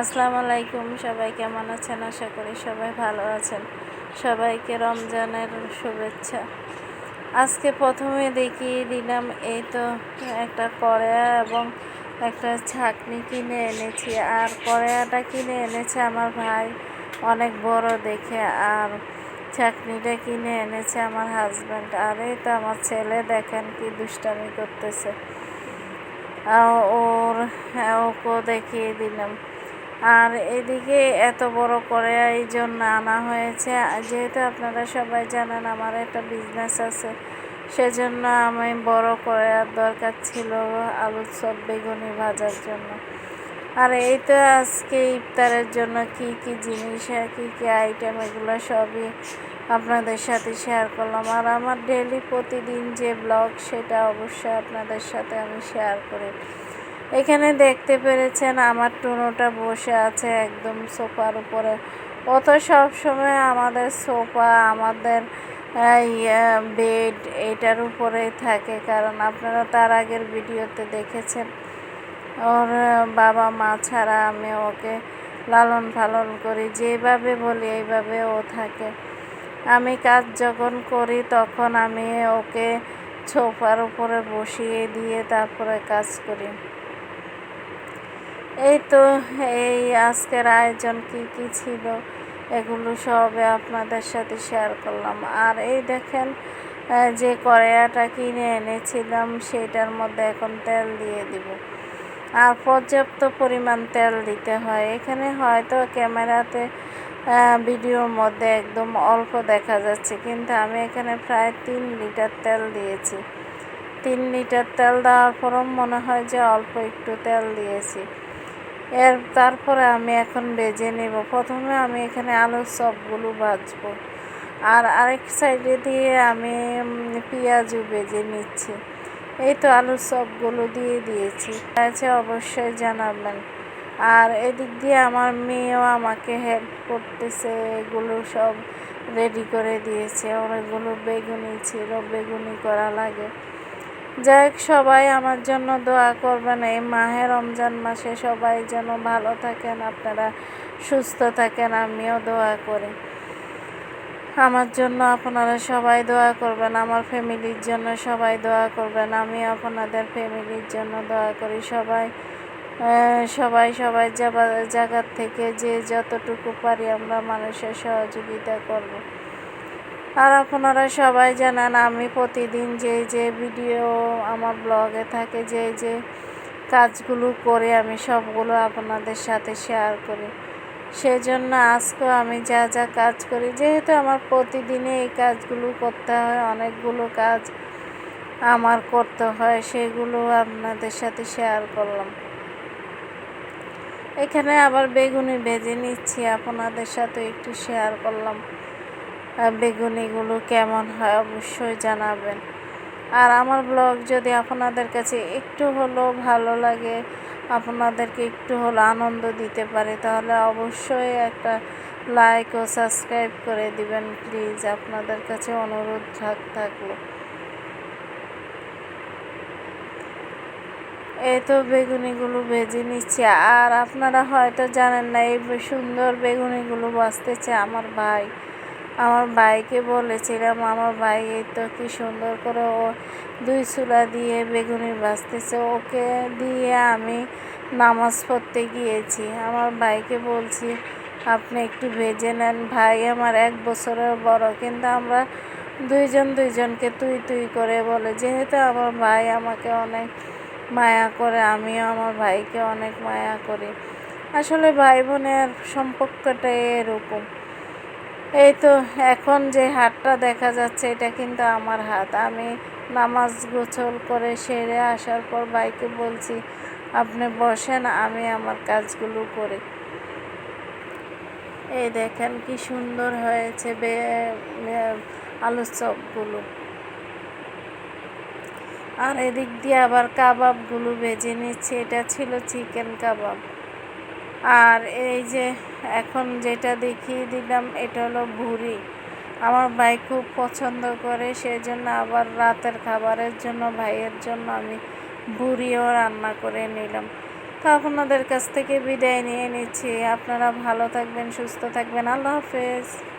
আসসালামু আলাইকুম, সবাই কেমন আছেন? আশা করি সবাই ভালো আছেন। সবাইকে রমজানের শুভেচ্ছা। আজকে প্রথমে দেখিয়ে দিলাম এই তো একটা কড়া এবং একটা ছাকনি কিনে এনেছি। আর কড়াটা কিনে এনেছে আমার ভাই, অনেক বড় দেখে। আর ছাকনিটা কিনে এনেছে আমার হাজব্যান্ড আর এই তো আমার ছেলে দেখেন কি দুষ্টামি করতেছে। ওর, ওকেও দেখিয়ে দিলাম। আর এদিকে এত বড় করে এই জন্য আনা হয়েছে। যেহেতু আপনারা সবাই জানেন আমার একটা বিজনেস আছে, সেজন্য আমি বড় করে আর দরকার ছিল আলুর সব বেগুনি ভাজার জন্য। আর এই তো আজকে ইফতারের জন্য কি কি জিনিস, কি কি আইটেম এগুলো সবই আপনাদের সাথে শেয়ার করলাম। আর আমার ডেলি প্রতিদিন যে ব্লগ সেটা অবশ্যই আপনাদের সাথে আমি শেয়ার করি। এখানে দেখতে পেরেছেন আমার টুনোটা বসে আছে একদম সোফার উপরে। ও তো সবসময় আমাদের সোফা, আমাদের বেড এটার উপরেই থাকে, কারণ আপনারা তার আগের ভিডিওতে দেখেছেন। ওর বাবা মা ছাড়া আমি ওকে লালন পালন করি, যেভাবে বলি এইভাবে ও থাকে। আমি কাজ যখন করি তখন আমি ওকে সোফার উপরে বসিয়ে দিয়ে তারপরে কাজ করি। এই তো, এই আজকের আয়োজন কি কি ছিল? এগুলো সবে আপনাদের সাথে শেয়ার করলাম। আর এই দেখেন যে কড়াইটা কিনে এনেছিলাম, সেটার মধ্যে এখন তেল দিয়ে দিব। আর পর্যাপ্ত পরিমাণ তেল দিতে হয়। এখানে হয়তো ক্যামেরাতে ভিডিওর মধ্যে একদম অল্প দেখা যাচ্ছে, কিন্তু আমি এখানে প্রায় তিন লিটার তেল দিয়েছি। তিন লিটার তেল দেওয়ার পরও মনে হয় যে অল্প একটু তেল দিয়েছি। এর তারপরে আমি এখন বেজে নেব। প্রথমে আমি এখানে আলুর চপগুলো ভাজবো। আর আরেক সাইডে দিয়ে আমি পেঁয়াজও বেজে নিচ্ছি। এই তো আলুর চপগুলো দিয়ে দিয়েছি। আছে অবশ্যই জানাবেন। আর এদিক দিয়ে আমার মেয়েও আমাকে হেল্প করতেছে। এগুলো সব রেডি করে দিয়েছে। অনেকগুলো বেগুনি ছিল, বেগুনি করা লাগে। যাই হোক, সবাই আমার জন্য দোয়া করবেন। এই মাহে রমজান মাসে সবাই যেন ভালো থাকেন, আপনারা সুস্থ থাকেন, আমিও দোয়া করি। আমার জন্য আপনারা সবাই দোয়া করবেন, আমার ফ্যামিলির জন্য সবাই দোয়া করবেন আমি আপনাদের ফ্যামিলির জন্য দোয়া করি। সবাই সবাই সবাই জায়গার থেকে যে যতটুকু পারি আমরা মানুষের সহযোগিতা করব। আর আপনারা সবাই জানান, আমি প্রতিদিন যে যে ভিডিও আমার ব্লগে থাকে, যে যে কাজগুলো করে আমি সবগুলো আপনাদের সাথে শেয়ার করি। সেজন্য আজকেও আমি যা যা কাজ করি, যেহেতু আমার প্রতিদিনে এই কাজগুলো করতে হয়, অনেকগুলো কাজ আমার করতে হয়, সেগুলো আপনাদের সাথে শেয়ার করলাম। এখানে আবার বেগুনি ভেজে নিচ্ছি, আপনাদের সাথে একটু শেয়ার করলাম। বেগুনিগুলো কেমন হয় অবশ্যই জানাবেন। আর আমার ব্লগ যদি আপনাদের কাছে একটু হলেও ভালো লাগে, আপনাদেরকে একটু হলো আনন্দ দিতে পারে, তাহলে অবশ্যই একটা লাইক ও সাবস্ক্রাইব করে দিবেন প্লিজ আপনাদের কাছে অনুরোধ থাক থাকল। এই তো বেগুনিগুলো ভেজে নিচ্ছে। আর আপনারা হয়তো জানেন না, এই সুন্দর বেগুনিগুলো বাঁচতেছে আমার ভাই। আমার ভাইকে বলেছিলাম, আমার ভাই, এই তো কি সুন্দর করে ও দুই চুলা দিয়ে বেগুনি বাঁচতেছে ওকে দিয়ে আমি নামাজ পড়তে গিয়েছি। আমার ভাইকে বলছি, আপনি একটু ভেজে নেন ভাই, আমার এক বছরের বড়, কিন্তু আমরা দুইজন দুইজনকে তুই তুই করে বলে, যেহেতু আমার ভাই আমাকে অনেক মায়া করে, আমিও আমার ভাইকে অনেক মায়া করি। আসলে ভাই বোনের সম্পর্কটা এরকম। এই তো, এখন যে হাতটা দেখা যাচ্ছে, এটা কিন্তু আমার হাত। আমি নামাজ গোছল করে সেরে আসার পর ভাইকে বলছি, আপনি বসেন, আমি আমার কাজগুলো করি। এই দেখেন কি সুন্দর হয়েছে বে- আলুর চপগুলো আর এদিক দিয়ে আবার কাবাবগুলো ভেজে নিচ্ছি, এটা ছিল চিকেন কাবাব। আর এই যে এখন যেটা দেখিয়ে দিলাম, এটা হলো ভুড়ি। আমার ভাই খুব পছন্দ করে সেই জন্য আবার রাতের খাবারের জন্য, ভাইয়ের জন্য আমি ভুড়িও রান্না করে নিলাম। তো আপনাদের কাছ থেকে বিদায় নিয়ে নিচ্ছি। আপনারা ভালো থাকবেন, সুস্থ থাকবেন। আল্লাহ হাফেজ।